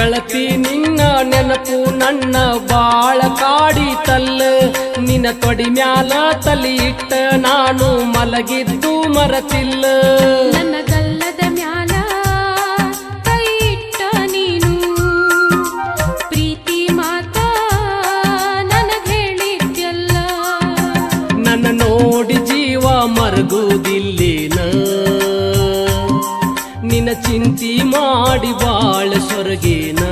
ಗೆಳತಿ ನಿನ್ನ ನೆನಪು ನನ್ನ ಬಾಳ ಕಾಡಿತಲ್ಲ. ನಿನ್ನ ತೊಡಿ ಮ್ಯಾಲ ತಲಿ ಇಟ್ಟ ನಾನು ಮಲಗಿದ್ದು ಮರತಿಲ್ಲ. ನನ್ನ ಗಲ್ಲದ ಮ್ಯಾಲ ಕೈ ಇಟ್ಟ ನೀನು. ಪ್ರೀತಿ ಮಾತ ನನಗೆ ಹೇಳಿದ್ಯಲ್ಲ. ನನ್ನ ನೋಡಿ ಜೀವ ಮರಗುವುದಿಲ್ಲೇನ ನಿನ್ನ ಚಿಂತಿ ಮಾಡಿ ಬಾಳ ಸೊರಗೇನ